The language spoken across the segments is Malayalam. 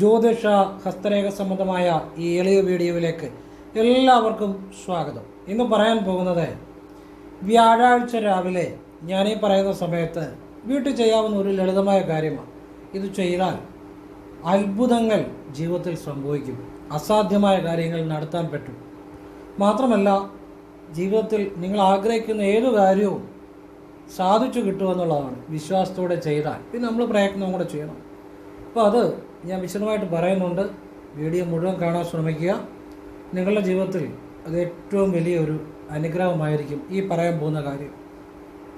ജ്യോതിഷ ഹസ്തരേഖ സംബന്ധമായ ഈ എളിയ വീഡിയോയിലേക്ക് എല്ലാവർക്കും സ്വാഗതം. ഇന്ന് പറയാൻ പോകുന്നത് വ്യാഴാഴ്ച രാവിലെ ഞാനീ പറയുന്ന സമയത്ത് വീട്ടിൽ ചെയ്യാവുന്ന ഒരു ലളിതമായ കാര്യമാണ്. ഇത് ചെയ്താൽ അത്ഭുതങ്ങൾ ജീവിതത്തിൽ സംഭവിക്കും. അസാധ്യമായ കാര്യങ്ങൾ നടത്താൻ പറ്റും. മാത്രമല്ല ജീവിതത്തിൽ നിങ്ങൾ ആഗ്രഹിക്കുന്ന ഏതു കാര്യവും സാധിച്ചു കിട്ടുമെന്നുള്ളതാണ് വിശ്വാസത്തോടെ ചെയ്താൽ. പിന്നെ നമ്മൾ പ്രയത്നവും കൂടെ ചെയ്യണം. അപ്പോൾ അത് ഞാൻ വിശദമായിട്ട് പറയുന്നുണ്ട്. വീഡിയോ മുഴുവൻ കാണാൻ ശ്രമിക്കുക. നിങ്ങളുടെ ജീവിതത്തിൽ അത് ഏറ്റവും വലിയൊരു അനുഗ്രഹമായിരിക്കും ഈ പറയാൻ പോകുന്ന കാര്യം.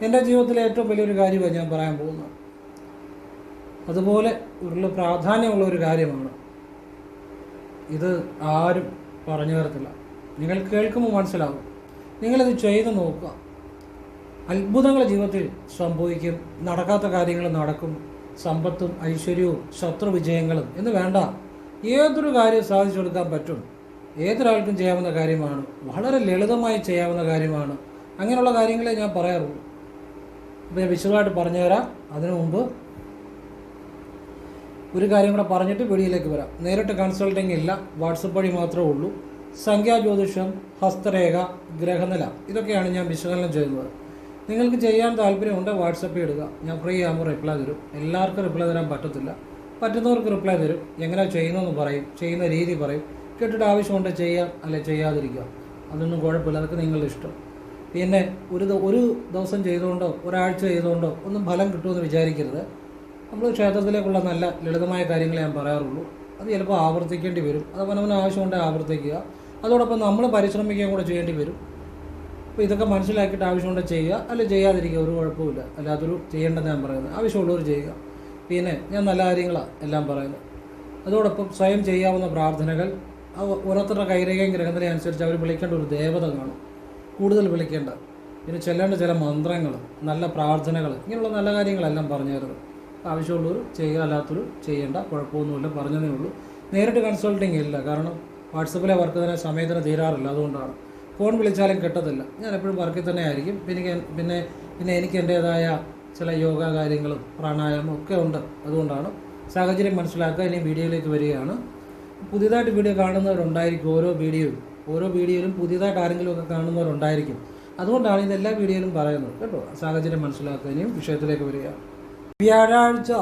എന്റെ ജീവിതത്തിലെ ഏറ്റവും വലിയൊരു കാര്യമാണ് ഞാൻ പറയാൻ പോകുന്നത്. അതുപോലെ ഉള്ള പ്രാധാന്യമുള്ള ഒരു കാര്യമാണ്. ഇത് ആരും പറഞ്ഞു തരത്തില്ല. നിങ്ങൾ കേൾക്കുമ്പോൾ മനസ്സിലാവും. നിങ്ങളിത് ചെയ്ത് നോക്കുക. അത്ഭുതങ്ങൾ ജീവിതത്തിൽ സംഭവിക്കും നടക്കാത്ത കാര്യങ്ങൾ നടക്കും. സമ്പത്തും ഐശ്വര്യവും ശത്രു വിജയങ്ങളും എന്ന് വേണ്ട. ഏതൊരു കാര്യം സാധിച്ചെടുക്കാൻ പറ്റും. ഏതൊരാൾക്കും ചെയ്യാവുന്ന കാര്യമാണ്. വളരെ ലളിതമായി ചെയ്യാവുന്ന കാര്യമാണ്. അങ്ങനെയുള്ള കാര്യങ്ങളെ ഞാൻ പറയാറുള്ളൂ. അപ്പോൾ ഞാൻ വിശദമായിട്ട് പറഞ്ഞു തരാം അതിനു മുമ്പ് ഒരു കാര്യം കൂടെ പറഞ്ഞിട്ട് വീഡിയോയിലേക്ക് വരാം. നേരിട്ട് കൺസൾട്ടിങ് ഇല്ല. വാട്സപ്പ് വഴി മാത്രമേ ഉള്ളൂ. സംഖ്യാജ്യോതിഷം ഹസ്തരേഖ ഗ്രഹനില ഇതൊക്കെയാണ് ഞാൻ വിശകലനം ചെയ്യുന്നത്. നിങ്ങൾക്ക് ചെയ്യാൻ താല്പര്യമുണ്ട് വാട്സപ്പിൽ ഇടുക. ഞാൻ ഫ്രീ ആകുമ്പോൾ റിപ്ലൈ തരും. എല്ലാവർക്കും റിപ്ലൈ തരാൻ പറ്റത്തില്ല. പറ്റുന്നവർക്ക് റിപ്ലൈ തരും. എങ്ങനെ ചെയ്യുന്നതെന്ന് പറയും. ചെയ്യുന്ന രീതി പറയും. കേട്ടിട്ട് ആവശ്യമുണ്ട് ചെയ്യാം അല്ലെ ചെയ്യാതിരിക്കുക. അതൊന്നും കുഴപ്പമില്ല. അതൊക്കെ നിങ്ങളുടെ ഇഷ്ടം. പിന്നെ ഒരു ഒരു ദിവസം ചെയ്തുകൊണ്ടോ ഒരാഴ്ച ചെയ്തുകൊണ്ടോ ഒന്നും ഫലം കിട്ടുമെന്ന് വിചാരിക്കരുത്. നമ്മൾ ക്ഷേത്രത്തിലേക്കുള്ള നല്ല ലളിതമായ കാര്യങ്ങളെ ഞാൻ പറയാറുള്ളൂ. അത് ചിലപ്പോൾ ആവർത്തിക്കേണ്ടി വരും. അത് അവനവന് ആവശ്യമുണ്ടെങ്കിൽ ആവർത്തിക്കുക. അതോടൊപ്പം നമ്മൾ പരിശ്രമിക്കുകയും കൂടെ ചെയ്യേണ്ടി വരും. അപ്പോൾ ഇതൊക്കെ മനസ്സിലാക്കിയിട്ട് ആവശ്യമുണ്ടെങ്കിൽ ചെയ്യുക? അല്ല ചെയ്യാതിരിക്കുക. ഒരു കുഴപ്പമില്ല അല്ലാത്തൊരു ചെയ്യേണ്ടത് ഞാൻ പറയുന്നത്. ആവശ്യമുള്ളവർ ചെയ്യുക. പിന്നെ ഞാൻ നല്ല കാര്യങ്ങളാണ് എല്ലാം പറയുന്നത്. അതോടൊപ്പം സ്വയം ചെയ്യാവുന്ന പ്രാർത്ഥനകൾ ഓരോരുത്തരുടെ കൈരേഖയും ഗ്രഹത്തിനെ അനുസരിച്ച് അവർ വിളിക്കേണ്ട ഒരു ദേവത കാണും. കൂടുതൽ വിളിക്കേണ്ട. പിന്നെ ചെല്ലേണ്ട ചില മന്ത്രങ്ങൾ നല്ല പ്രാർത്ഥനകൾ ഇങ്ങനെയുള്ള നല്ല കാര്യങ്ങളെല്ലാം പറഞ്ഞു തരുന്നത് ആവശ്യമുള്ളവർ ചെയ്യുക അല്ലാത്തൊരു ചെയ്യേണ്ട. കുഴപ്പമൊന്നുമില്ല. പറഞ്ഞതേ ഉള്ളൂ. നേരിട്ട് കൺസൾട്ടിങ് ഇല്ല. കാരണം വാട്സപ്പിലെ വർക്ക് തന്നെ സമയത്തിന് തീരാറില്ല. അതുകൊണ്ടാണ്. ഫോൺ വിളിച്ചാലും കിട്ടത്തില്ല. ഞാൻ എപ്പോഴും വർക്കിൽ തന്നെ ആയിരിക്കും. പിന്നെ പിന്നെ പിന്നെ എനിക്ക് എന്റേതായ ചില യോഗ കാര്യങ്ങളും പ്രാണായാമം ഒക്കെ ഉണ്ട്. അതുകൊണ്ടാണ് സാഹചര്യം മനസ്സിലാക്കുക. ഇനി വീഡിയോയിലേക്ക് വരികയാണ്. പുതിയതായിട്ട് വീഡിയോ കാണുന്നവരുണ്ടായിരിക്കും ഓരോ വീഡിയോയും ഓരോ വീഡിയോയിലും പുതിയതായിട്ട് ആരെങ്കിലും ഒക്കെ കാണുന്നവരുണ്ടായിരിക്കും. അതുകൊണ്ടാണ് ഇതെല്ലാ വീഡിയോയിലും പറയുന്നത്. കേട്ടോ? സാഹചര്യം മനസ്സിലാക്കുക. ഇനിയും വിഷയത്തിലേക്ക് വരിക. വ്യാഴാഴ്ച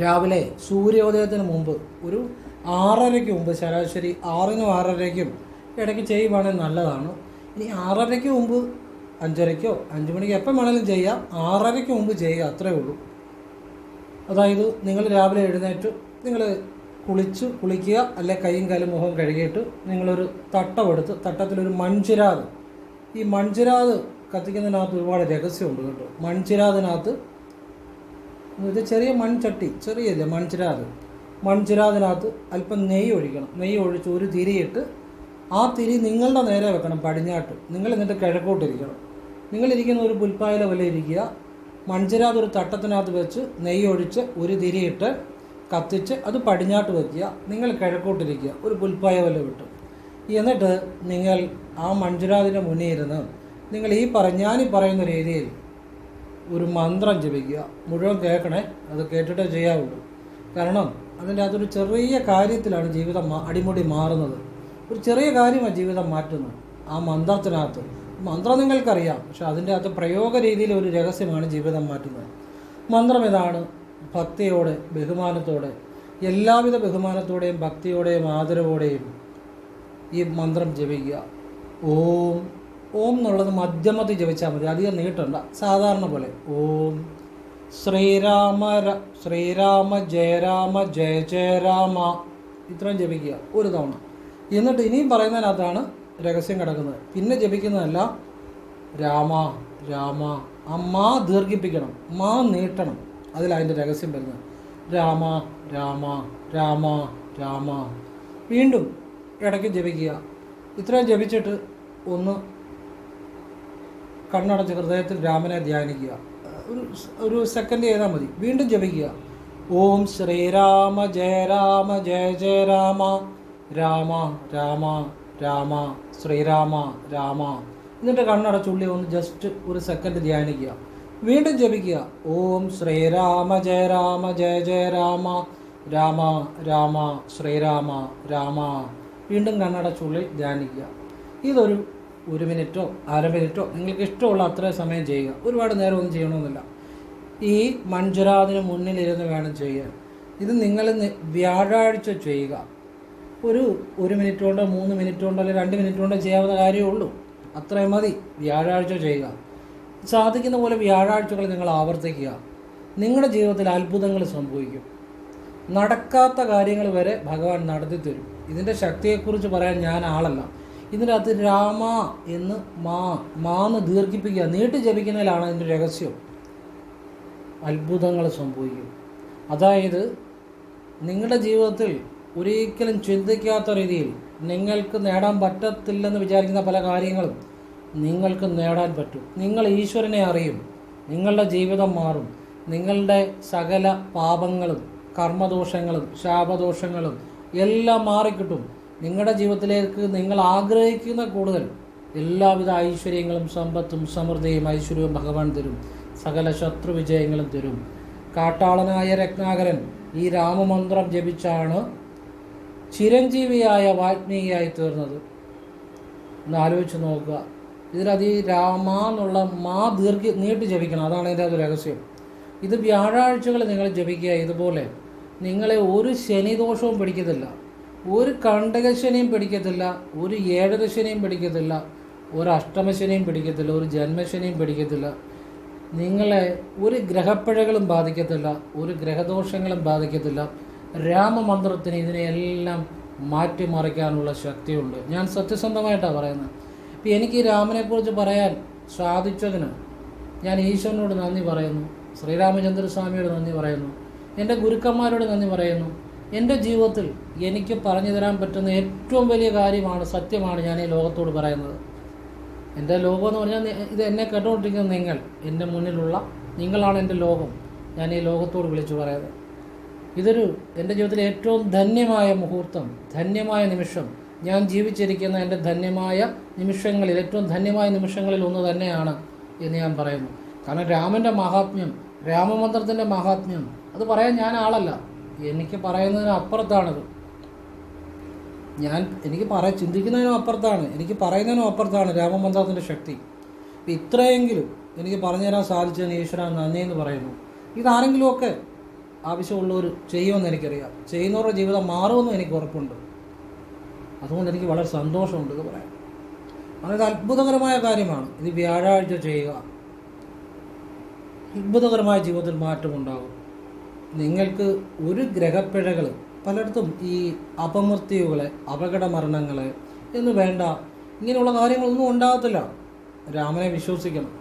രാവിലെ സൂര്യോദയത്തിന് മുമ്പ് ഒരു ആറരയ്ക്ക് മുമ്പ് ശരാശരി ആറിനും ആറരയ്ക്കും ഇടയ്ക്ക് ചെയ്യുവാണെങ്കിൽ നല്ലതാണ്. ഇനി ആറരയ്ക്ക് മുമ്പ് അഞ്ചരയ്ക്കോ അഞ്ച് മണിക്ക് എപ്പം വേണമെങ്കിലും ചെയ്യാം. ആറരയ്ക്ക് മുമ്പ് ചെയ്യുക അത്രേ ഉള്ളൂ. അതായത് നിങ്ങൾ രാവിലെ എഴുന്നേറ്റ് നിങ്ങൾ കുളിച്ച് കുളിക്കുക അല്ലെ കൈയും കാലും മുഖവും കഴുകിയിട്ട് നിങ്ങളൊരു തട്ടമെടുത്ത് തട്ടത്തിലൊരു മൺചിരാത്. ഈ മൺചിരാത് കത്തിക്കുന്നതിനകത്ത് ഒരുപാട് രഹസ്യമുണ്ട് കേട്ടോ. മൺചിരാതിനകത്ത് ഇത് ചെറിയ മൺചട്ടി ചെറിയല്ലേ മൺചിരാത്. മൺചിരാതിനകത്ത് അല്പം നെയ്യ് ഒഴിക്കണം. നെയ്യ് ഒഴിച്ച് ഒരു തിരിയിട്ട് ആ തിരി നിങ്ങളുടെ നേരെ വെക്കണം പടിഞ്ഞാട്ട്. നിങ്ങൾ എന്നിട്ട് കിഴക്കോട്ടിരിക്കണം. നിങ്ങളിരിക്കുന്ന ഒരു പുൽപ്പായല പോലെ ഇരിക്കുക. മൺചിരാത് ഒരു തട്ടത്തിനകത്ത് വെച്ച് നെയ്യ് ഒഴിച്ച് ഒരു തിരിയിട്ട് കത്തിച്ച് അത് പടിഞ്ഞാട്ട് വയ്ക്കുക നിങ്ങൾ കിഴക്കോട്ടിരിക്കുക. ഒരു പുൽപ്പായ പോലെ വിട്ടു. എന്നിട്ട് നിങ്ങൾ ആ മൺചിരാതിന്റെ മുന്നിൽ ഇരുന്ന് നിങ്ങൾ ഈ പറ ഞാനീ പറയുന്ന രീതിയിൽ ഒരു മന്ത്രം ജപിക്കുക. മുഴുവൻ കേൾക്കണേ അത് കേട്ടിട്ടേ ചെയ്യാവുള്ളൂ. കാരണം അതിന്റെ അകത്തൊരു ചെറിയ കാര്യത്തിലാണ് ജീവിതം അടിമുടി മാറുന്നത്. ഒരു ചെറിയ കാര്യമാണ് ജീവിതം മാറ്റുന്നത്. ആ മന്ത്രത്തിനകത്ത്. മന്ത്രം നിങ്ങൾക്കറിയാം പക്ഷെ അതിന്റെ അകത്ത് പ്രയോഗ രീതിയിൽ ഒരു രഹസ്യമാണ് ജീവിതം മാറ്റുന്നത്. മന്ത്രം ഇതാണ്. ഭക്തിയോടെ ബഹുമാനത്തോടെ എല്ലാവിധ ബഹുമാനത്തോടെയും ഭക്തിയോടെയും ആദരവോടെയും ഈ മന്ത്രം ജപിക്കുക. ഓം. ഓം എന്നുള്ളത് മധ്യമത്തിൽ ജപിച്ചാൽ മതി. അധികം നീട്ടണ്ട. സാധാരണ പോലെ. ഓം. ശ്രീരാമ ശ്രീരാമ ജയരാമ ജയ ജയരാമ. ഇത്രയും ജപിക്കുക. ഒരു തവണ. എന്നിട്ട് ഇനിയും പറയുന്നതിനകത്താണ് രഹസ്യം കിടക്കുന്നത്. പിന്നെ ജപിക്കുന്നതല്ല രാമ രാമ ആ മാ ദീർഘിപ്പിക്കണം മാ നീട്ടണം. അതിലതിന്റെ രഹസ്യം വരുന്നത്. രാമ രാമ രാമ രാമ. വീണ്ടും ഇടയ്ക്ക് ജപിക്കുക. ഇത്രയും ജപിച്ചിട്ട് ഒന്ന് കണ്ണടച്ച് ഹൃദയത്തിൽ രാമനെ ധ്യാനിക്കുക. ഒരു ഒരു സെക്കൻഡ് ചെയ്താൽ മതി. വീണ്ടും ജപിക്കുക. ഓം ശ്രീരാമ ജയ രാമ ജയ ജയ രാമ. രാമ രാമ രാമ ശ്രീരാമ രാമ. എന്നിട്ട് കണ്ണടച്ചുള്ളി ഒന്ന് ജസ്റ്റ് ഒരു സെക്കൻഡ് ധ്യാനിക്കുക. വീണ്ടും ജപിക്കുക. ഓം ശ്രീരാമ ജയ രാമ ജയ ജയ രാമ. രാമ രാമ ശ്രീരാമ രാമ. വീണ്ടും കണ്ണടച്ചുള്ളിൽ ധ്യാനിക്കുക. ഇതൊരു ഒരു മിനിറ്റോ അര മിനിറ്റോ നിങ്ങൾക്ക് ഇഷ്ടമുള്ള അത്രയും സമയം ചെയ്യുക. ഒരുപാട് നേരം ഒന്നും ചെയ്യണമെന്നില്ല. ഈ മഞ്ജുരാതിന് മുന്നിലിരുന്ന് വേണം ചെയ്യാൻ. ഇത് നിങ്ങൾ വ്യാഴാഴ്ച ചെയ്യുക. ഒരു ഒരു മിനിറ്റ് കൊണ്ടോ മൂന്ന് മിനിറ്റ് കൊണ്ടോ അല്ലെങ്കിൽ രണ്ട് മിനിറ്റ് കൊണ്ടോ ചെയ്യാവുന്ന കാര്യമേ ഉള്ളൂ. അത്രയും മതി. വ്യാഴാഴ്ച ചെയ്യുക. സാധിക്കുന്ന പോലെ വ്യാഴാഴ്ചകൾ നിങ്ങൾ ആവർത്തിക്കുക. നിങ്ങളുടെ ജീവിതത്തിൽ അത്ഭുതങ്ങൾ സംഭവിക്കും. നടക്കാത്ത കാര്യങ്ങൾ വരെ ഭഗവാൻ നടത്തി തരും. ഇതിന്റെ ശക്തിയെക്കുറിച്ച് പറയാൻ ഞാൻ ആളല്ല. ഇതിന്റെ അകത്ത് രാമ എന്ന് മാ മാന്ന് ദീർഘിപ്പിക്കുക നീട്ടി ജപിക്കുന്നതിലാണ് അതിന്റെ രഹസ്യം. അത്ഭുതങ്ങൾ സംഭവിക്കും. അതായത് നിങ്ങളുടെ ജീവിതത്തിൽ ഒരിക്കലും ചിന്തിക്കാത്ത രീതിയിൽ നിങ്ങൾക്ക് നേടാൻ പറ്റത്തില്ലെന്ന് വിചാരിക്കുന്ന പല കാര്യങ്ങളും നിങ്ങൾക്ക് നേടാൻ പറ്റും. നിങ്ങൾ ഈശ്വരനെ അറിയും നിങ്ങളുടെ ജീവിതം മാറും നിങ്ങളുടെ സകല പാപങ്ങളും കർമ്മദോഷങ്ങളും ശാപദോഷങ്ങളും എല്ലാം മാറിക്കിട്ടും. നിങ്ങളുടെ ജീവിതത്തിലേക്ക് നിങ്ങൾ ആഗ്രഹിക്കുന്ന കൂടുതൽ എല്ലാവിധ ഐശ്വര്യങ്ങളും സമ്പത്തും സമൃദ്ധിയും ഐശ്വര്യവും ഭഗവാൻ തരും. സകല ശത്രു വിജയങ്ങളും തരും. കാട്ടാളനായ രത്നാകരൻ ഈ രാമമന്ത്രം ജപിച്ചാണ് ചിരഞ്ജീവിയായ വാൽമീകിയായി തീർന്നത്. ഒന്ന് ആലോചിച്ച് നോക്കുക. ഇതിലത് രാമ എന്നുള്ള മാ ദീർഘ നീട്ടി ജപിക്കണം. അതാണ് അതിന്റെ അത് രഹസ്യം. ഇത് വ്യാഴാഴ്ചകൾ നിങ്ങൾ ജപിക്കുക. ഇതുപോലെ നിങ്ങളെ ഒരു ശനിദോഷവും പിടിക്കത്തില്ല. ഒരു കണ്ടകശനിയും പിടിക്കത്തില്ല. ഒരു ഏഴരശനിയും പിടിക്കത്തില്ല. ഒരു അഷ്ടമശനിയും പിടിക്കത്തില്ല. ഒരു ജന്മശനിയും പിടിക്കത്തില്ല. നിങ്ങളെ ഒരു ഗ്രഹപ്പിഴകളും ബാധിക്കത്തില്ല. ഒരു ഗ്രഹദോഷങ്ങളും ബാധിക്കത്തില്ല. രാമമന്ത്രത്തിന് ഇതിനെയെല്ലാം മാറ്റിമറിക്കാനുള്ള ശക്തിയുണ്ട്. ഞാൻ സത്യസന്ധമായിട്ടാണ് പറയുന്നത്. ഇപ്പം എനിക്ക് രാമനെക്കുറിച്ച് പറയാൻ സാധിച്ചതിന് ഞാൻ ഈശ്വരനോട് നന്ദി പറയുന്നു. ശ്രീരാമചന്ദ്ര സ്വാമിയോട് നന്ദി പറയുന്നു. എന്റെ ഗുരുക്കന്മാരോട് നന്ദി പറയുന്നു. എന്റെ ജീവിതത്തിൽ എനിക്ക് പറഞ്ഞു തരാൻ പറ്റുന്ന ഏറ്റവും വലിയ കാര്യമാണ് സത്യമാണ് ഞാൻ ഈ ലോകത്തോട് പറയുന്നത്. എന്റെ ലോകം എന്ന് പറഞ്ഞാൽ ഇത് എന്നെ കേട്ടുകൊണ്ടിരിക്കുന്ന നിങ്ങൾ എന്റെ മുന്നിലുള്ള നിങ്ങളാണ് എന്റെ ലോകം. ഞാൻ ഈ ലോകത്തോട് വിളിച്ചു പറയുന്നത്. ഇതൊരു എന്റെ ജീവിതത്തിലെ ഏറ്റവും ധന്യമായ മുഹൂർത്തം ധന്യമായ നിമിഷം. ഞാൻ ജീവിച്ചിരിക്കുന്ന എന്റെ ധന്യമായ നിമിഷങ്ങളിൽ ഏറ്റവും ധന്യമായ നിമിഷങ്ങളിൽ ഒന്ന് തന്നെയാണ് എന്ന് ഞാൻ പറയുന്നു. കാരണം രാമന്റെ മഹാത്മ്യം രാമമന്ത്രത്തിന്റെ മഹാത്മ്യം അത് പറയാൻ ഞാൻ ആളല്ല. എനിക്ക് പറയുന്നതിന് അപ്പുറത്താണത്. ഞാൻ എനിക്ക് പറ ചിന്തിക്കുന്നതിനും അപ്പുറത്താണ്. എനിക്ക് പറയുന്നതിനും അപ്പുറത്താണ് രാമമന്ത്രത്തിന്റെ ശക്തി. ഇത്രയെങ്കിലും എനിക്ക് പറഞ്ഞുതരാൻ സാധിച്ചതിന് ഈശ്വര നന്ദി എന്ന് പറയുന്നു. ഇതാരെങ്കിലുമൊക്കെ ആവശ്യമുള്ളവർ ചെയ്യുമെന്ന് എനിക്കറിയാം. ചെയ്യുന്നവരുടെ ജീവിതം മാറുമെന്നും എനിക്ക് ഉറപ്പുണ്ട്. അതുകൊണ്ട് എനിക്ക് വളരെ സന്തോഷമുണ്ട് ഇത് പറയാം അതായത് അത്ഭുതകരമായ കാര്യമാണ് ഇത് വ്യാഴാഴ്ച ചെയ്യുക. അത്ഭുതകരമായ ജീവിതത്തിൽ മാറ്റമുണ്ടാകും നിങ്ങൾക്ക് ഒരു ഗ്രഹപ്പിഴകൾ പലയിടത്തും ഈ അപമൃത്യുകളെ അപകട മരണങ്ങളെ എന്ന് വേണ്ട ഇങ്ങനെയുള്ള കാര്യങ്ങളൊന്നും ഉണ്ടാകത്തില്ല. രാമനെ വിശ്വസിക്കണം.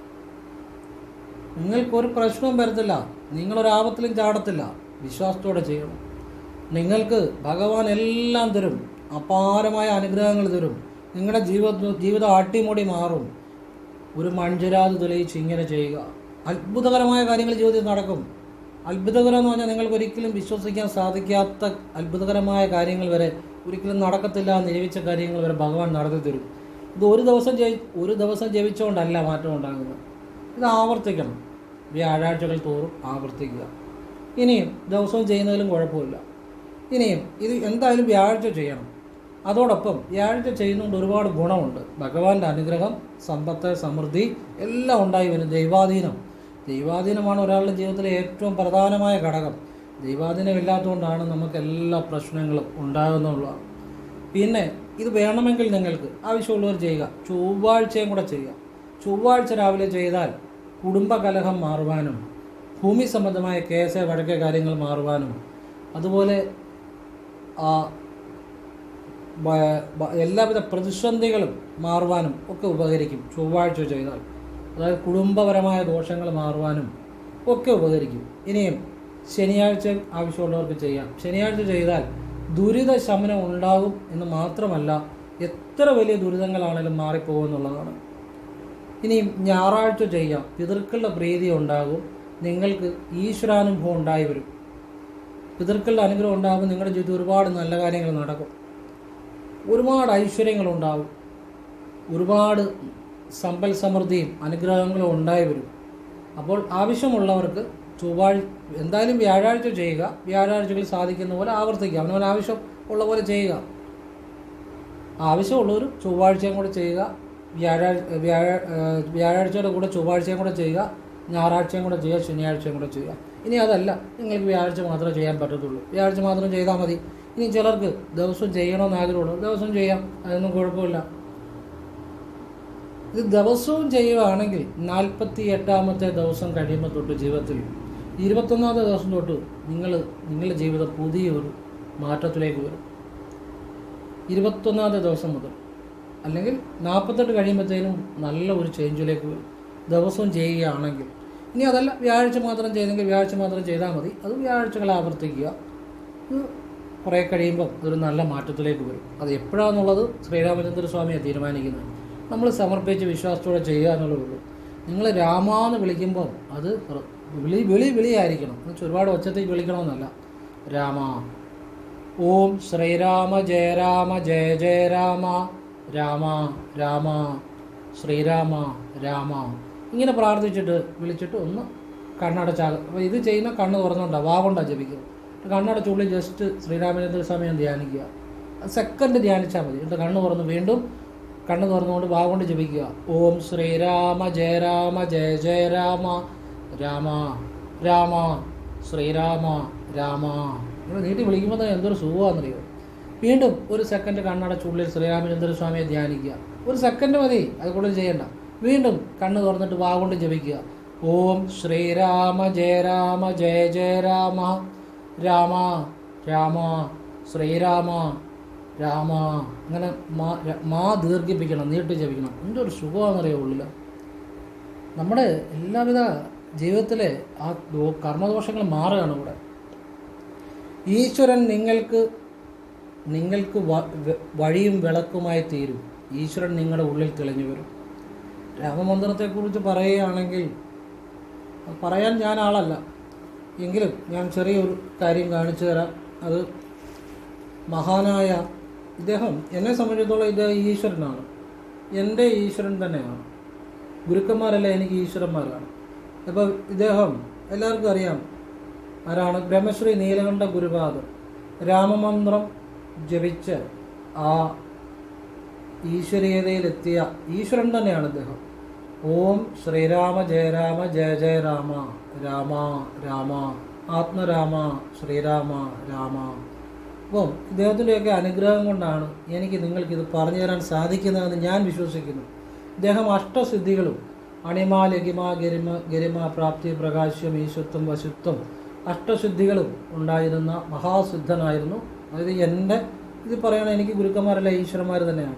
നിങ്ങൾക്കൊരു പ്രശ്നവും വരത്തില്ല. നിങ്ങളൊരാപത്തിലും ചാടത്തില്ല. വിശ്വാസത്തോടെ ചെയ്യണം. നിങ്ങൾക്ക് ഭഗവാൻ എല്ലാം തരും. അപാരമായ അനുഗ്രഹങ്ങൾ തരും. നിങ്ങളുടെ ജീവിത ജീവിതം അട്ടിമുടി മാറും. ഒരു മൺചിരാത് തെളിയിച്ച് ഇങ്ങനെ ചെയ്യുക. അത്ഭുതകരമായ കാര്യങ്ങൾ ജീവിതത്തിൽ നടക്കും. അത്ഭുതകരം എന്ന് പറഞ്ഞാൽ നിങ്ങൾക്ക് ഒരിക്കലും വിശ്വസിക്കാൻ സാധിക്കാത്ത അത്ഭുതകരമായ കാര്യങ്ങൾ വരെ ഒരിക്കലും നടക്കത്തില്ല എന്ന് ജീവിച്ച കാര്യങ്ങൾ വരെ ഭഗവാൻ നടത്തി തരും. ഇത് ഒരു ദിവസം ജയി ഒരു ദിവസം ജപിച്ചുകൊണ്ടല്ല മാറ്റം ഉണ്ടാകുന്നത്. ഇത് ആവർത്തിക്കണം. വ്യാഴാഴ്ചകൾ തോറും ആവർത്തിക്കുക. ഇനിയും ദിവസവും ചെയ്യുന്നതിലും കുഴപ്പമില്ല. ഇനിയും ഇത് എന്തായാലും വ്യാഴാഴ്ച ചെയ്യണം. അതോടൊപ്പം വ്യാഴാഴ്ച ചെയ്യുന്നതുകൊണ്ട് ഒരുപാട് ഗുണമുണ്ട്. ഭഗവാന്റെ അനുഗ്രഹം സമ്പത്ത് സമൃദ്ധി എല്ലാം ഉണ്ടായി വരും ദൈവാധീനം. ദൈവാധീനമാണ് ഒരാളുടെ ജീവിതത്തിലെ ഏറ്റവും പ്രധാനമായ ഘടകം. ദൈവാധീനം ഇല്ലാത്തതുകൊണ്ടാണ് നമുക്ക് എല്ലാ പ്രശ്നങ്ങളും ഉണ്ടാകുന്നുള്ളത് പിന്നെ ഇത് വേണമെങ്കിൽ നിങ്ങൾക്ക് ആവശ്യമുള്ളവർ ചെയ്യുക. ചൊവ്വാഴ്ചയും കൂടെ ചെയ്യുക. ചൊവ്വാഴ്ച രാവിലെ ചെയ്താൽ കുടുംബകലഹം മാറുവാനും ഭൂമി സംബന്ധമായ കേസ് വഴക്കെ കാര്യങ്ങൾ മാറുവാനും അതുപോലെ എല്ലാവിധ പ്രതിസന്ധികളും മാറുവാനും ഒക്കെ ഉപകരിക്കും. ചൊവ്വാഴ്ച ചെയ്താൽ. അതായത് കുടുംബപരമായ ദോഷങ്ങൾ മാറുവാനും ഒക്കെ ഉപകരിക്കും. ഇനിയും ശനിയാഴ്ച ആവശ്യമുള്ളവർക്ക് ചെയ്യാം. ശനിയാഴ്ച ചെയ്താൽ ദുരിത ശമനം ഉണ്ടാകും എന്ന് മാത്രമല്ല എത്ര വലിയ ദുരിതങ്ങളാണെങ്കിലും മാറിപ്പോകുമെന്നുള്ളതാണ് ഇനിയും ഞായറാഴ്ച ചെയ്യാം. പിതൃക്കളുടെ പ്രീതി ഉണ്ടാകും. നിങ്ങൾക്ക് ഈശ്വരാനുഭവം ഉണ്ടായി വരും. പിതൃക്കളുടെ അനുഗ്രഹം ഉണ്ടാകുമ്പോൾ നിങ്ങളുടെ ജീവിതത്തിൽ ഒരുപാട് നല്ല കാര്യങ്ങൾ നടക്കും. ഒരുപാട് ഐശ്വര്യങ്ങളുണ്ടാവും ഒരുപാട് സമ്പൽ സമൃദ്ധിയും അനുഗ്രഹങ്ങളും ഉണ്ടായി വരും. അപ്പോൾ ആവശ്യമുള്ളവർക്ക് ചൊവ്വാഴ്ച എന്തായാലും വ്യാഴാഴ്ച ചെയ്യുക. വ്യാഴാഴ്ചകളിൽ സാധിക്കുന്ന പോലെ ആവർത്തിക്കുക. അവനവൻ ആവശ്യം ഉള്ള പോലെ ചെയ്യുക. ആവശ്യമുള്ളവർ ചൊവ്വാഴ്ചയും കൂടെ ചെയ്യുക. വ്യാഴാഴ്ച വ്യാഴാഴ്ചയുടെ കൂടെ ചൊവ്വാഴ്ചയും കൂടെ ചെയ്യുക ഞായറാഴ്ചയും കൂടെ ചെയ്യുക ശനിയാഴ്ചയും കൂടെ ചെയ്യുക. ഇനി അതല്ല നിങ്ങൾക്ക് വ്യാഴാഴ്ച മാത്രമേ ചെയ്യാൻ പറ്റത്തുള്ളൂ. വ്യാഴാഴ്ച മാത്രം ചെയ്താൽ മതി. ഇനി ചിലർക്ക് ദിവസം ചെയ്യണമെന്ന് ആഗ്രഹമുള്ളൂ ദിവസം ചെയ്യാം അതൊന്നും കുഴപ്പമില്ല. ഇത് ദിവസവും ചെയ്യുകയാണെങ്കിൽ നാൽപ്പത്തി എട്ടാമത്തെ ദിവസം കഴിയുമ്പോൾ തൊട്ട് ജീവിതത്തിൽ ഇരുപത്തൊന്നാമത്തെ ദിവസം തൊട്ട് നിങ്ങൾ നിങ്ങളുടെ ജീവിതം പുതിയൊരു മാറ്റത്തിലേക്ക് വരും. ഇരുപത്തൊന്നാമത്തെ ദിവസം മുതൽ. അല്ലെങ്കിൽ നാൽപ്പത്തെട്ട് കഴിയുമ്പോഴത്തേനും നല്ല ഒരു ചേഞ്ചിലേക്ക് ദിവസവും ചെയ്യുകയാണെങ്കിൽ ഇനി അതല്ല വ്യാഴാഴ്ച മാത്രം ചെയ്തെങ്കിൽ വ്യാഴാഴ്ച മാത്രം ചെയ്താൽ മതി. അത് വ്യാഴാഴ്ചകൾ ആവർത്തിക്കുക. കുറേ കഴിയുമ്പം അതൊരു നല്ല മാറ്റത്തിലേക്ക് വരും. അത് എപ്പോഴാണെന്നുള്ളത് ശ്രീരാമചന്ദ്ര സ്വാമിയെ തീരുമാനിക്കുന്നത്. നമ്മൾ സമർപ്പിച്ച് വിശ്വാസത്തോടെ ചെയ്യുക എന്നുള്ളതുള്ളൂ നിങ്ങൾ രാമാന്ന് വിളിക്കുമ്പോൾ അത് വിളി വിളി വിളിയായിരിക്കണം. എന്നുവെച്ചാൽ ഒരുപാട് ഒച്ചത്തേക്ക് വിളിക്കണമെന്നല്ല. രാമ. ഓം ശ്രീരാമ ജയരാമ ജയ ജയ രാമ. രാമ രാമ ശ്രീരാമ രാമ. ഇങ്ങനെ പ്രാർത്ഥിച്ചിട്ട് വിളിച്ചിട്ട് ഒന്ന് കണ്ണടച്ചാൽ അപ്പോൾ ഇത് ചെയ്യുന്ന കണ്ണ് തുറന്നുകൊണ്ടാണ് വാവുകൊണ്ടാണ് ജപിക്കുന്നത് കണ്ണടച്ചുള്ളിൽ ജസ്റ്റ് ശ്രീരാമചന്ദ്ര സ്വാമിയെ ധ്യാനിക്കുക. സെക്കൻഡ് ധ്യാനിച്ചാൽ മതി. എന്നിട്ട് കണ്ണ് തുറന്ന് വീണ്ടും കണ്ണ് തുറന്നുകൊണ്ട് വാവുകൊണ്ട് ജപിക്കുക. ഓം ശ്രീരാമ ജയ രാമ ജയ ജയ രാമ രാമ രാമ ശ്രീരാമ രാമ. ഇങ്ങനെ നീട്ടി വിളിക്കുമ്പോൾ തന്നെ എന്തൊരു സുഖമാണെന്നറിയോ? വീണ്ടും ഒരു സെക്കൻഡ് കണ്ണടച്ചുള്ളിൽ ശ്രീരാമചന്ദ്ര സ്വാമിയെ ധ്യാനിക്കുക. ഒരു സെക്കൻഡ് മതി അത് കൂടുതൽ ചെയ്യണ്ട. വീണ്ടും കണ്ണ് തുറന്നിട്ട് വാഗുണ്ട് ജപിക്കുക. ഓം ശ്രീരാമ ജയ രാമ ജയ ജയ രാമ. രാമ രാമ ശ്രീരാമ രാമ. അങ്ങനെ മാ മാ ദീർഘിപ്പിക്കണം നീട്ടി ജപിക്കണം. എന്തൊരു സുഖമാണെന്നറിയോ ഉള്ളിൽ നമ്മുടെ എല്ലാവിധ ജീവിതത്തിലെ ആ കർമ്മദോഷങ്ങൾ മാറുകയാണ് ഇവിടെ. ഈശ്വരൻ നിങ്ങൾക്ക് നിങ്ങൾക്ക് വഴിയും വിളക്കുമായി തീരും. ഈശ്വരൻ നിങ്ങളുടെ ഉള്ളിൽ തെളിഞ്ഞു വരും. രാമമന്ത്രത്തെക്കുറിച്ച് പറയുകയാണെങ്കിൽ പറയാൻ ഞാൻ ആളല്ല. എങ്കിലും ഞാൻ ചെറിയൊരു കാര്യം കാണിച്ചു തരാം. അത് മഹാനായ ഇദ്ദേഹം എന്നെ സംബന്ധിച്ചിടത്തോളം ഇദ്ദേഹം ഈശ്വരനാണ്. എന്റെ ഈശ്വരൻ തന്നെയാണ്. ഗുരുക്കന്മാരല്ല എനിക്ക് ഈശ്വരന്മാരാണ്. അപ്പോൾ ഇദ്ദേഹം എല്ലാവർക്കും അറിയാം ആരാണ്? ബ്രഹ്മശ്രീ നീലകണ്ഠ ഗുരുപാദർ രാമമന്ത്രം ജപിച്ച് ആ ഈശ്വരീയതയിലെത്തിയ ഈശ്വരൻ തന്നെയാണ് അദ്ദേഹം. ഓം ശ്രീരാമ ജയരാമ ജയ ജയ രാമ രാമ രാമ ആത്മരാമ ശ്രീരാമ രാമ. അപ്പം ഇദ്ദേഹത്തിന്റെയൊക്കെ അനുഗ്രഹം കൊണ്ടാണ് എനിക്ക് നിങ്ങൾക്കിത് പറഞ്ഞു തരാൻ സാധിക്കുന്നതെന്ന് ഞാൻ വിശ്വസിക്കുന്നു. ഇദ്ദേഹം അഷ്ടസിദ്ധികളും അണിമ ലഗിമ ഗരിമ ഗരിമ പ്രാപ്തി പ്രകാശ്യം ഈശ്വത്വം വശുത്വം അഷ്ടസിദ്ധികളും ഉണ്ടായിരുന്ന മഹാസിദ്ധനായിരുന്നു. അതായത് എന്റെ ഇത് പറയണ എനിക്ക് ഗുരുക്കന്മാരല്ല ഈശ്വരന്മാർ തന്നെയാണ്.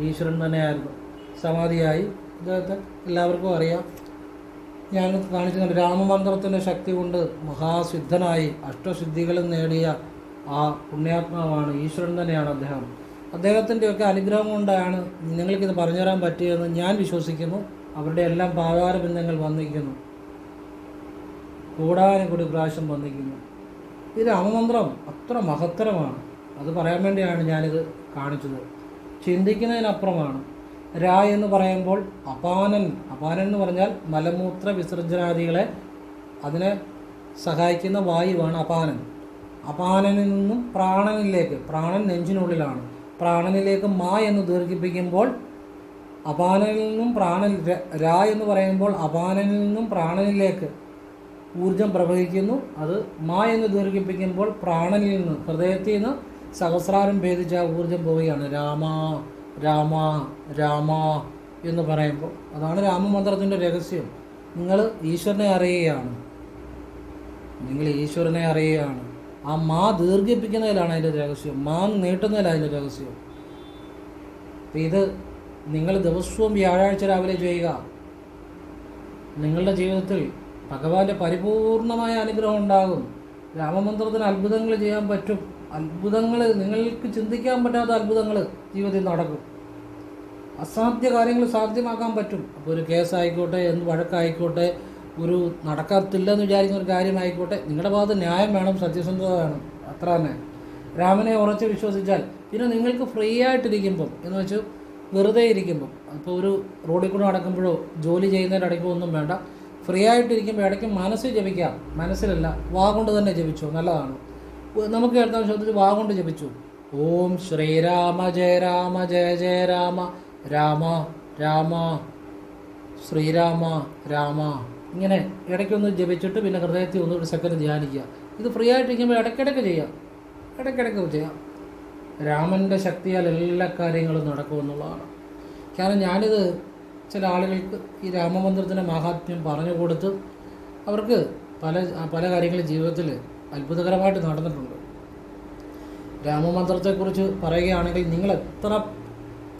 ഈശ്വരൻ തന്നെയായിരുന്നു. സമാധിയായി. ഇതൊക്കെ എല്ലാവർക്കും അറിയാം. ഞാൻ കാണിക്കുന്നുണ്ട് രാമമന്ത്രത്തിന്റെ ശക്തി കൊണ്ട് മഹാസിദ്ധനായി അഷ്ടസിദ്ധികളും നേടിയ ആ പുണ്യാത്മാവാണ് ഈശ്വരൻ തന്നെയാണ് അദ്ദേഹം. അദ്ദേഹത്തിന്റെയൊക്കെ അനുഗ്രഹം കൊണ്ടാണ് നിങ്ങൾക്കിത് പറഞ്ഞു തരാൻ പറ്റിയതെന്ന് ഞാൻ വിശ്വസിക്കുന്നു. അവരുടെ എല്ലാം പാകാരബന്ധങ്ങൾ വന്നിരിക്കുന്നു. കൂടാനും കൂടി പ്രാവശ്യം വന്നിരിക്കുന്നു. ഈ രാമമന്ത്രം അത്ര മഹത്തരമാണ്. അത് പറയാൻ വേണ്ടിയാണ് ഞാനിത് കാണിച്ചത്. ചിന്തിക്കുന്നതിനപ്പുറമാണ്. രാ എന്ന് പറയുമ്പോൾ അപാനൻ. അപാനൻ എന്ന് പറഞ്ഞാൽ മലമൂത്ര വിസർജനാദികളെ അതിനെ സഹായിക്കുന്ന വായുവാണ് അപാനൻ. അപാനനിൽ നിന്നും പ്രാണനിലേക്ക് പ്രാണൻ നെഞ്ചിനുള്ളിലാണ്. പ്രാണനിലേക്ക് മാ എന്ന് ദീർഘിപ്പിക്കുമ്പോൾ അപാനനിൽ നിന്നും പ്രാണൻ ര- എന്ന് പറയുമ്പോൾ അപാനനിൽ നിന്നും പ്രാണനിലേക്ക് ഊർജം പ്രവഹിക്കുന്നു. അത് മാ എന്ന് ദീർഘിപ്പിക്കുമ്പോൾ പ്രാണനിൽ നിന്ന് ഹൃദയത്തിൽ നിന്ന് സഹസ്രാരം ഭേദിച്ച ആ ഊർജം പോവുകയാണ്. രാമ രാമ രാമ എന്ന് പറയുമ്പോൾ അതാണ് രാമമന്ത്രത്തിന്റെ രഹസ്യം. നിങ്ങൾ ഈശ്വരനെ അറിയുകയാണ്. നിങ്ങൾ ഈശ്വരനെ അറിയുകയാണ്. ആ മാ ദീർഘിപ്പിക്കുന്നതിലാണ് അതിന്റെ രഹസ്യം. മാ നീട്ടുന്നതിലാണ് അതിന്റെ രഹസ്യം. ഇത് നിങ്ങൾ ദിവസവും വ്യാഴാഴ്ച രാവിലെ ചെയ്യുക. നിങ്ങളുടെ ജീവിതത്തിൽ ഭഗവാന്റെ പരിപൂർണമായ അനുഗ്രഹം ഉണ്ടാകും. രാമമന്ത്രത്തിന് അത്ഭുതങ്ങൾ ചെയ്യാൻ പറ്റും. അത്ഭുതങ്ങൾ നിങ്ങൾക്ക് ചിന്തിക്കാൻ പറ്റാത്ത അത്ഭുതങ്ങൾ ജീവിതത്തിൽ നടക്കും. അസാധ്യ കാര്യങ്ങൾ സാധ്യമാക്കാൻ പറ്റും. അപ്പോൾ ഒരു കേസായിക്കോട്ടെ എന്ത് വഴക്കായിക്കോട്ടെ ഒരു നടക്കത്തില്ലെന്ന് വിചാരിക്കുന്ന ഒരു കാര്യമായിക്കോട്ടെ നിങ്ങളുടെ ഭാഗത്ത് ന്യായം വേണം സത്യസന്ധത വേണം. അത്ര തന്നെ. രാമനെ ഉറച്ച് വിശ്വസിച്ചാൽ പിന്നെ നിങ്ങൾക്ക് ഫ്രീ ആയിട്ടിരിക്കുമ്പം എന്ന് വെച്ച് വെറുതെ ഇരിക്കുമ്പം അപ്പോൾ ഒരു റോഡിൽ കൂടെ നടക്കുമ്പോഴോ ജോലി ചെയ്യുന്നതിന്റെ ഇടയ്ക്കോ ഒന്നും വേണ്ട. ഫ്രീ ആയിട്ടിരിക്കുമ്പോൾ ഇടയ്ക്ക് മനസ്സിൽ ജപിക്കാം. മനസ്സിലല്ല വാ കൊണ്ട് തന്നെ ജപിച്ചു. നല്ലതാണ്. നമുക്ക് കേൾക്കാൻ ശ്രദ്ധിച്ച് വാ കൊണ്ട് ജപിച്ചു. ഓം ശ്രീരാമ ജയ രാമ ജയ ജയ രാമ രാമ രാമ ശ്രീരാമ രാമ ഇങ്ങനെ ഇടയ്ക്കൊന്ന് ജപിച്ചിട്ട് പിന്നെ ഹൃദയത്തിൽ ഒന്ന് ഒരു സെക്കൻഡ് ധ്യാനിക്കുക. ഇത് ഫ്രീ ആയിട്ടിരിക്കുമ്പോൾ ഇടയ്ക്കിടയ്ക്ക് ചെയ്യാം. ഇടയ്ക്കിടയ്ക്ക് ചെയ്യാം. രാമന്റെ ശക്തിയാൽ എല്ലാ കാര്യങ്ങളും നടക്കുമെന്നുള്ളതാണ് കാരണം ഞാനിത് ചില ആളുകൾക്ക് ഈ രാമമന്ത്രത്തിന്റെ മഹാത്മ്യം പറഞ്ഞു കൊടുത്ത് അവർക്ക് പല പല കാര്യങ്ങളും ജീവിതത്തിൽ അത്ഭുതകരമായിട്ട് നടന്നിട്ടുണ്ട്. രാമമന്ത്രത്തെക്കുറിച്ച് പറയുകയാണെങ്കിൽ നിങ്ങൾ എത്ര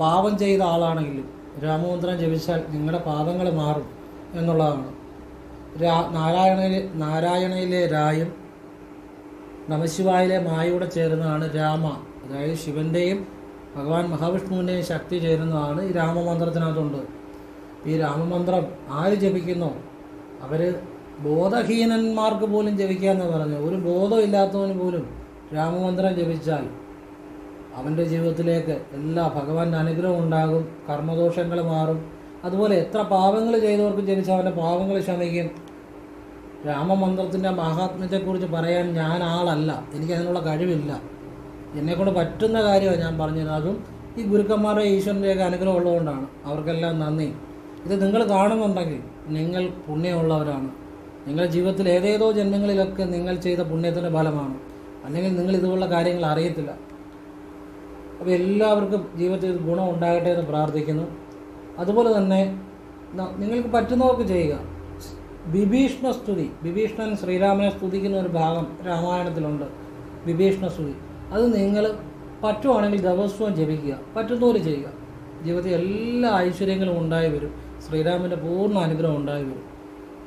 പാപം ചെയ്ത ആളാണെങ്കിലും രാമമന്ത്രം ജപിച്ചാൽ നിങ്ങളുടെ പാപങ്ങൾ മാറും എന്നുള്ളതാണ്. രാ നാരായണയിലെ നാരായണയിലെ രായും നമശിവായിലെ മായയുടെ ചേരുന്നതാണ് രാമ. അതായത് ശിവന്റെയും ഭഗവാൻ മഹാവിഷ്ണുവിന്റെയും ശക്തി ചേരുന്നതാണ് ഈ രാമമന്ത്രത്തിനകത്തുണ്ട്. ഈ രാമമന്ത്രം ആര് ജപിക്കുന്നു? അവർ ബോധഹീനന്മാർക്ക് പോലും ജപിക്കാമെന്ന് പറഞ്ഞു. ഒരു ബോധമില്ലാത്തവന് പോലും രാമമന്ത്രം ജപിച്ചാൽ അവന്റെ ജീവിതത്തിലേക്ക് എല്ലാ ഭഗവാന്റെ അനുഗ്രഹം ഉണ്ടാകും കർമ്മദോഷങ്ങൾ മാറും. അതുപോലെ എത്ര പാപങ്ങൾ ചെയ്തവർക്ക് ജപിച്ചാൽ അവന്റെ പാപങ്ങൾ ക്ഷമിക്കും. രാമമന്ത്രത്തിന്റെ മഹാത്മ്യത്തെക്കുറിച്ച് പറയാൻ ഞാൻ ആളല്ല. എനിക്ക് അതിനുള്ള കഴിവില്ല. എന്നെക്കൊണ്ട് പറ്റുന്ന കാര്യമാണ് ഞാൻ പറഞ്ഞത്. അതും ഈ ഗുരുക്കന്മാരുടെ ഈശ്വരന്റെയൊക്കെ അനുഗ്രഹം ഉള്ളതുകൊണ്ടാണ്. അവർക്കെല്ലാം നന്ദി. ഇത് നിങ്ങൾ കാണുന്നുണ്ടെങ്കിൽ നിങ്ങൾ പുണ്യമുള്ളവരാണ്. നിങ്ങളുടെ ജീവിതത്തിൽ ഏതേതോ ജന്മങ്ങളിലൊക്കെ നിങ്ങൾ ചെയ്ത പുണ്യത്തിന്റെ ഫലമാണ്. അല്ലെങ്കിൽ നിങ്ങൾ ഇതുപോലുള്ള കാര്യങ്ങൾ അറിയത്തില്ല. അപ്പോൾ എല്ലാവർക്കും ജീവിതത്തിൽ ഗുണം ഉണ്ടാകട്ടെ എന്ന് പ്രാർത്ഥിക്കുന്നു. അതുപോലെ തന്നെ നിങ്ങൾക്ക് പറ്റുന്നവർക്ക് ചെയ്യുക. വിഭീഷണ സ്തുതി വിഭീഷണൻ ശ്രീരാമനെ സ്തുതിക്കുന്ന ഒരു ഭാഗം രാമായണത്തിലുണ്ട്. വിഭീഷണ സ്തുതി അത് നിങ്ങൾ പറ്റുവാണെങ്കിൽ ദിവസവും ജപിക്കുക. പറ്റുന്നവർ ചെയ്യുക. ജീവിതത്തിൽ എല്ലാ ഐശ്വര്യങ്ങളും ഉണ്ടായി വരും. ശ്രീരാമന്റെ പൂർണ അനുഗ്രഹം ഉണ്ടായി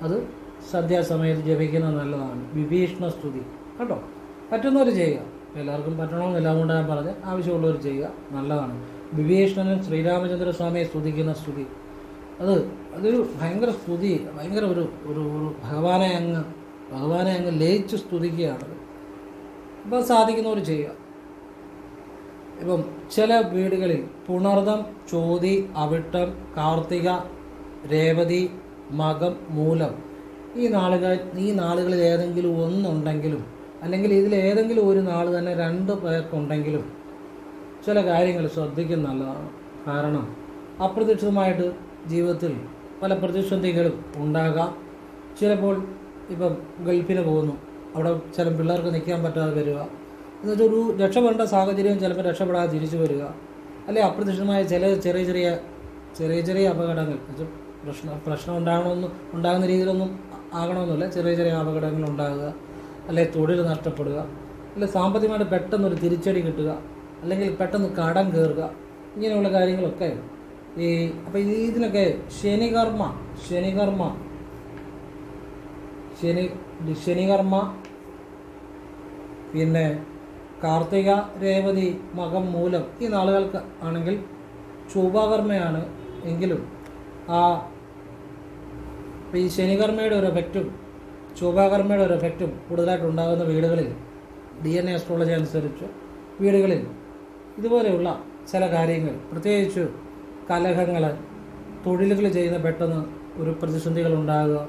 അത് സന്ധ്യാസമയത്ത് ജപിക്കുന്നത് നല്ലതാണ്. വിഭീഷണ സ്തുതി. കേട്ടോ? പറ്റുന്നവർ ചെയ്യുക. എല്ലാവർക്കും പറ്റണമെന്നില്ല അതുകൊണ്ട് ഞാൻ പറഞ്ഞ് ആവശ്യമുള്ളവർ ചെയ്യുക. നല്ലതാണ്. വിഭീഷണനും ശ്രീരാമചന്ദ്ര സ്വാമിയെ സ്തുതിക്കുന്ന സ്തുതി. അത് അതൊരു ഭയങ്കര സ്തുതി ഭയങ്കര ഒരു ഒരു ഭഗവാനെ അങ്ങ് ഭഗവാനെ അങ്ങ് ലയിച്ച് സ്തുതിക്കുകയാണത് അപ്പം സാധിക്കുന്നവർ ചെയ്യുക. ഇപ്പം ചില വീടുകളിൽ പുണർദം ചോതി അവിട്ടം കാർത്തിക രേവതി മകം മൂലം. ഈ നാളുകൾ ഈ നാളുകളിൽ ഏതെങ്കിലും ഒന്നുണ്ടെങ്കിലും അല്ലെങ്കിൽ ഇതിൽ ഏതെങ്കിലും ഒരു നാൾ തന്നെ രണ്ട് പേർക്കുണ്ടെങ്കിലും ചില കാര്യങ്ങൾ ശ്രദ്ധിക്കുന്നത് കാരണം അപ്രതീക്ഷിതമായിട്ട് ജീവിതത്തിൽ പല പ്രതിസന്ധികളും ഉണ്ടാകാം. ചിലപ്പോൾ ഇപ്പം ഗൾഫിന് പോകുന്നു. അവിടെ ചില പിള്ളേർക്ക് നിൽക്കാൻ പറ്റാതെ വരിക. എന്നുവെച്ചാൽ ഒരു രക്ഷപ്പെടേണ്ട സാഹചര്യം ചിലപ്പോൾ രക്ഷപ്പെടാതെ തിരിച്ചു വരിക. അല്ലെ അപ്രതീക്ഷിതമായ ചില ചെറിയ ചെറിയ ചെറിയ ചെറിയ അപകടങ്ങൾ. പ്രശ്നം പ്രശ്നം ഉണ്ടാകണമെന്ന് ഉണ്ടാകുന്ന രീതിയിലൊന്നും ആകണമെന്നില്ല. ചെറിയ ചെറിയ അപകടങ്ങൾ ഉണ്ടാകുക അല്ലെങ്കിൽ തൊഴിൽ നഷ്ടപ്പെടുക അല്ലെങ്കിൽ സാമ്പത്തികമായിട്ട് പെട്ടെന്നൊരു തിരിച്ചടി കിട്ടുക അല്ലെങ്കിൽ പെട്ടെന്ന് കടം കയറുക ഇങ്ങനെയുള്ള കാര്യങ്ങളൊക്കെ. ഈ അപ്പോൾ ഇതിനൊക്കെ ശനികർമ്മ ശനികർമ്മ ശനി ശനികർമ്മ പിന്നെ കാർത്തിക രേവതി മകം മൂലം ഈ നാളുകൾക്ക് ആണെങ്കിൽ ശുഭകർമ്മയാണ് എങ്കിലും ആ ഇപ്പം ഈ ശനികർമ്മയുടെ ഒരു എഫക്റ്റും ചൊവ്വാകർമ്മയുടെ ഒരു എഫക്റ്റും കൂടുതലായിട്ട് ഉണ്ടാകുന്ന വീടുകളിൽ ഡി എൻ എ അസ്ട്രോളജി അനുസരിച്ച് വീടുകളിൽ ഇതുപോലെയുള്ള ചില കാര്യങ്ങൾ പ്രത്യേകിച്ച് കലഹങ്ങൾ തൊഴിലുകൾ ചെയ്യുന്ന പെട്ടെന്ന് ഒരു പ്രതിസന്ധികൾ ഉണ്ടാകുക.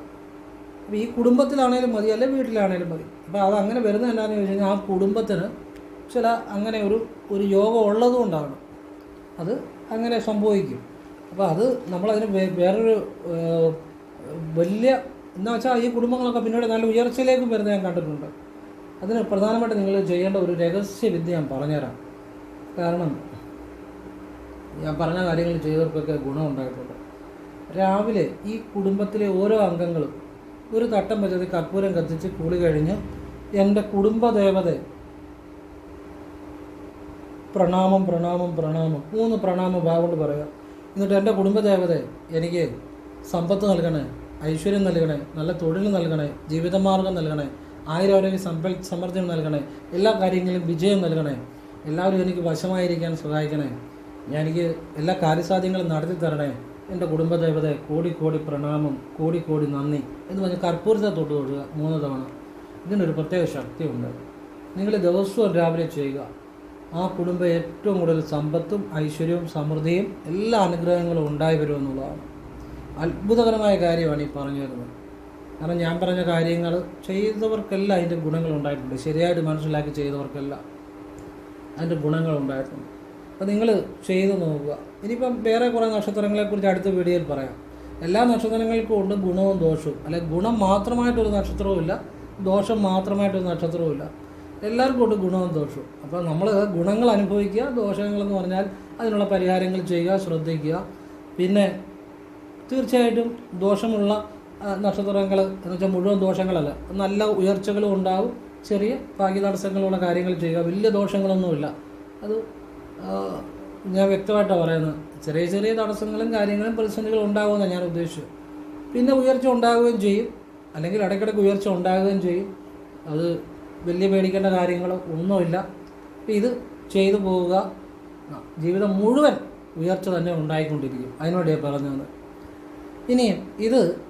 അപ്പോൾ ഈ കുടുംബത്തിലാണേലും മതി അല്ലെ വീട്ടിലാണേലും മതി. അപ്പോൾ അത് അങ്ങനെ വരുന്നത് എന്താണെന്ന് ചോദിച്ചു കഴിഞ്ഞാൽ ആ കുടുംബത്തിന് ചില അങ്ങനെ ഒരു ഒരു യോഗം ഉള്ളതുകൊണ്ടാണ് അത് അങ്ങനെ സംഭവിക്കും. അപ്പോൾ അത് നമ്മളതിന് വേറൊരു വലിയ എന്താ വെച്ചാൽ ഈ കുടുംബങ്ങളൊക്കെ പിന്നീട് നല്ല ഉയർച്ചയിലേക്കും വരുന്നത് ഞാൻ കണ്ടിട്ടുണ്ട്. അതിന് പ്രധാനമായിട്ട് നിങ്ങൾ ചെയ്യേണ്ട ഒരു രഹസ്യവിദ്യ ഞാൻ പറഞ്ഞുതരാം. കാരണം ഞാൻ പറഞ്ഞ കാര്യങ്ങൾ ചെയ്തവർക്കൊക്കെ ഗുണമുണ്ടായിട്ടുണ്ട്. രാവിലെ ഈ കുടുംബത്തിലെ ഓരോ അംഗങ്ങളും ഒരു തട്ടം വെച്ചത് കർപ്പൂരം കത്തിച്ച് കൂളി കഴിഞ്ഞ് എന്റെ കുടുംബദേവത പ്രണാമം പ്രണാമം പ്രണാമം മൂന്ന് പ്രണാമം ഭാഗം കൊണ്ട് പറയുക. എന്നിട്ട് എന്റെ കുടുംബദേവതയെ എനിക്ക് സമ്പത്ത് നൽകണേ ഐശ്വര്യം നൽകണേ നല്ല തൊഴിൽ നൽകണേ ജീവിതമാർഗം നൽകണേ ആയിരം സമ്പൽ സമൃദ്ധി നൽകണേ എല്ലാ കാര്യങ്ങളിലും വിജയം നൽകണേ. എല്ലാവരും എനിക്ക് വശമായിരിക്കാൻ സഹായിക്കണേ. ഞാൻ എനിക്ക് എല്ലാ കാര്യസാധ്യങ്ങളും നടത്തി തരണേ. എന്റെ കുടുംബദേവതയെ കോടി കോടി പ്രണാമം കോടി കോടി നന്ദി എന്ന് പറഞ്ഞ് കർപ്പൂരത്തെ തൊട്ട് തൊടുക മൂന്ന് തവണ. ഇതിനൊരു പ്രത്യേക ശക്തിയുണ്ട്. നിങ്ങൾ ദിവസവും രാവിലെ ചെയ്യുക. ആ കുടുംബം ഏറ്റവും കൂടുതൽ സമ്പത്തും ഐശ്വര്യവും സമൃദ്ധിയും എല്ലാ അനുഗ്രഹങ്ങളും ഉണ്ടായി വരുമെന്നുള്ളതാണ്. അത്ഭുതകരമായ കാര്യമാണ് ഈ പറഞ്ഞു വരുന്നത് കാരണം ഞാൻ പറഞ്ഞ കാര്യങ്ങൾ ചെയ്തവർക്കെല്ലാം അതിന്റെ ഗുണങ്ങൾ ഉണ്ടായിട്ടുണ്ട്. ശരിയായിട്ട് മനസ്സിലാക്കി ചെയ്തവർക്കെല്ലാം അതിന്റെ ഗുണങ്ങൾ ഉണ്ടായിട്ടുണ്ട്. അപ്പോൾ നിങ്ങൾ ചെയ്ത് നോക്കുക. ഇനിയിപ്പം വേറെ കുറേ നക്ഷത്രങ്ങളെക്കുറിച്ച് അടുത്ത വീഡിയോയിൽ പറയാം. എല്ലാ നക്ഷത്രങ്ങൾക്കും ഉണ്ട് ഗുണവും ദോഷവും. അല്ലെ ഗുണം മാത്രമായിട്ടൊരു നക്ഷത്രവും ഇല്ല ദോഷം മാത്രമായിട്ടൊരു നക്ഷത്രവും ഇല്ല എല്ലാവർക്കും ഉണ്ട് ഗുണവും ദോഷവും. അപ്പോൾ നമ്മൾ ഗുണങ്ങൾ അനുഭവിക്കുക ദോഷങ്ങളെന്ന് പറഞ്ഞാൽ അതിനുള്ള പരിഹാരങ്ങൾ ചെയ്യുക ശ്രദ്ധിക്കുക. പിന്നെ തീർച്ചയായിട്ടും ദോഷമുള്ള നക്ഷത്രങ്ങൾ എന്ന് വെച്ചാൽ മുഴുവൻ ദോഷങ്ങളല്ല. നല്ല ഉയർച്ചകളും ഉണ്ടാവും ചെറിയ ഭാഗ്യ തടസ്സങ്ങളുള്ള കാര്യങ്ങൾ ചെയ്യുക. വലിയ ദോഷങ്ങളൊന്നുമില്ല. അത് ഞാൻ വ്യക്തമായിട്ടാണ് പറയുന്നത്. ചെറിയ ചെറിയ തടസ്സങ്ങളും കാര്യങ്ങളും പ്രതിസന്ധികളും ഉണ്ടാകുമെന്നാണ് ഞാൻ ഉദ്ദേശിച്ചു പിന്നെ ഉയർച്ച ഉണ്ടാകുകയും ചെയ്യും. അല്ലെങ്കിൽ ഇടയ്ക്കിടയ്ക്ക് ഉയർച്ച ഉണ്ടാകുകയും ചെയ്യും. അത് വലിയ പേടിക്കേണ്ട കാര്യങ്ങളോ ഒന്നുമില്ല. ഇത് ചെയ്തു പോവുക. ജീവിതം മുഴുവൻ ഉയർച്ച തന്നെ ഉണ്ടായിക്കൊണ്ടിരിക്കും. അതിനുവേണ്ടിയാണ് പറഞ്ഞത് ഇനിയും ഇത്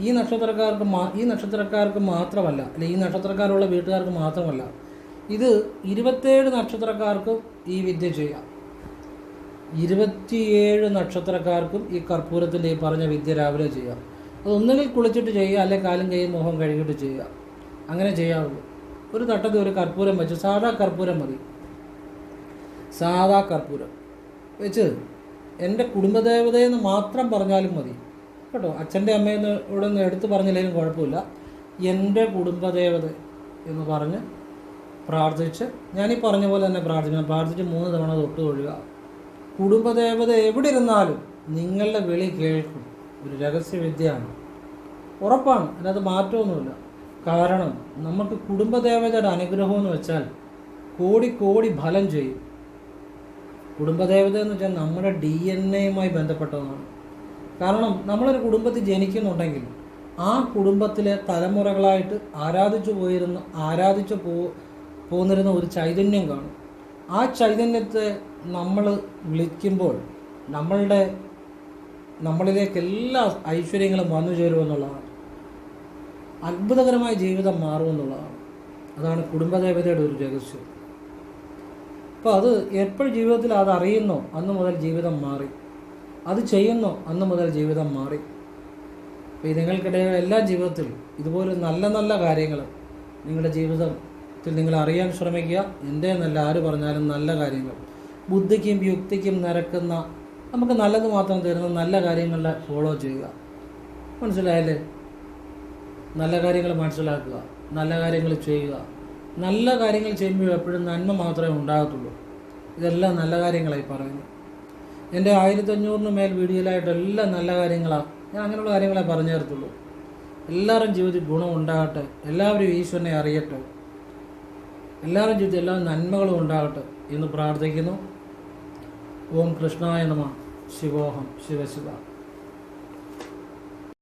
ഈ നക്ഷത്രക്കാർക്ക് മാ ഈ നക്ഷത്രക്കാർക്ക് മാത്രമല്ല അല്ലെ ഈ നക്ഷത്രക്കാരുള്ള വീട്ടുകാർക്ക് മാത്രമല്ല ഇത് ഇരുപത്തേഴ് നക്ഷത്രക്കാർക്കും ഈ വിദ്യ ചെയ്യാം. ഇരുപത്തിയേഴ് നക്ഷത്രക്കാർക്കും ഈ കർപ്പൂരത്തിന്റെ ഈ പറഞ്ഞ വിദ്യ രാവിലെ ചെയ്യാം. അതൊന്നുകിൽ കുളിച്ചിട്ട് ചെയ്യുക അല്ലെങ്കിൽ കാലും കൈയും മുഖം കഴുകിയിട്ട് ചെയ്യുക. അങ്ങനെ ചെയ്യാവുള്ളൂ. ഒരു തട്ടത്തിൽ ഒരു കർപ്പൂരം വെച്ച് സാധാ കർപ്പൂരം മതി. സാധാ കർപ്പൂരം വെച്ച് എന്റെ കുടുംബദേവതയെന്ന് മാത്രം പറഞ്ഞാലും മതി. കേട്ടോ. അച്ഛന്റെ അമ്മയെന്ന് ഇവിടെ നിന്ന് എടുത്തു പറഞ്ഞില്ലെങ്കിലും കുഴപ്പമില്ല. എന്റെ കുടുംബദേവത എന്ന് പറഞ്ഞ് പ്രാർത്ഥിച്ച് ഞാനീ പറഞ്ഞ പോലെ തന്നെ പ്രാർത്ഥിക്കണം. പ്രാർത്ഥിച്ച് മൂന്ന് തവണ തൊട്ട് ഒഴുക കുടുംബദേവത എവിടെ ഇരുന്നാലും നിങ്ങളുടെ വിളി കേൾക്കും. ഒരു രഹസ്യവിദ്യയാണ്. ഉറപ്പാണ്. അതിനകത്ത് മാറ്റമൊന്നുമില്ല. കാരണം നമുക്ക് കുടുംബദേവതയുടെ അനുഗ്രഹം എന്ന് വെച്ചാൽ കോടി കോടി ഫലം ചെയ്യും. കുടുംബദേവത എന്ന് വെച്ചാൽ നമ്മുടെ ഡി എൻ എയുമായി ബന്ധപ്പെട്ടതാണ്. കാരണം നമ്മളൊരു കുടുംബത്തിൽ ജനിക്കുന്നുണ്ടെങ്കിൽ ആ കുടുംബത്തിലെ തലമുറകളായിട്ട് ആരാധിച്ചു പോയിരുന്ന ആരാധിച്ചു പോ പോന്നിരുന്ന ഒരു ചൈതന്യം കാണും. ആ ചൈതന്യത്തെ നമ്മൾ വിളിക്കുമ്പോൾ നമ്മളുടെ നമ്മളിലേക്ക് എല്ലാ ഐശ്വര്യങ്ങളും വന്നു ചേരുമെന്നുള്ളതാണ് അത്ഭുതകരമായ ജീവിതം മാറുമെന്നുള്ളതാണ് അതാണ് കുടുംബദേവതയുടെ ഒരു രഹസ്യം. അപ്പോൾ അത് എപ്പോഴും ജീവിതത്തിൽ അത് അറിയുന്നോ അന്ന് മുതൽ ജീവിതം മാറി. അത് ചെയ്യുന്നു. അന്ന് മുതൽ ജീവിതം മാറി. അപ്പോൾ നിങ്ങൾക്കിടയിൽ എല്ലാ ജീവിതത്തിലും ഇതുപോലെ നല്ല നല്ല കാര്യങ്ങൾ നിങ്ങളുടെ ജീവിതത്തിൽ നിങ്ങൾ അറിയാൻ ശ്രമിക്കുക. എന്റെ എന്നല്ല ആര് പറഞ്ഞാലും നല്ല കാര്യങ്ങൾ. ബുദ്ധിക്കും യുക്തിക്കും നിരക്കുന്ന നമുക്ക് നല്ലത് മാത്രം തരുന്ന നല്ല കാര്യങ്ങളെ ഫോളോ ചെയ്യുക. മനസ്സിലായല്ലേ? നല്ല കാര്യങ്ങൾ മനസ്സിലാക്കുക. നല്ല കാര്യങ്ങൾ ചെയ്യുക. നല്ല കാര്യങ്ങൾ ചെയ്യുമ്പോൾ എപ്പോഴും നന്മ മാത്രമേ ഉണ്ടാകത്തുള്ളൂ. ഇതെല്ലാം നല്ല കാര്യങ്ങളായി പറയുന്നു. എന്റെ ആയിരത്തഞ്ഞൂറിന് മേൽ വീഡിയോയിലായിട്ട് എല്ലാം നല്ല കാര്യങ്ങളാണ് ഞാൻ അങ്ങനെയുള്ള കാര്യങ്ങളെ പറഞ്ഞു തരത്തുള്ളൂ. എല്ലാവരും ജീവിതത്തിൽ ഗുണം ഉണ്ടാകട്ടെ. എല്ലാവരും ഈശ്വരനെ അറിയട്ടെ. എല്ലാവരും ജീവിതത്തിൽ എല്ലാ നന്മകളും ഉണ്ടാകട്ടെ എന്ന് പ്രാർത്ഥിക്കുന്നു. ഓം കൃഷ്ണായ നമ. ശിവോഹം. ശിവശിവ.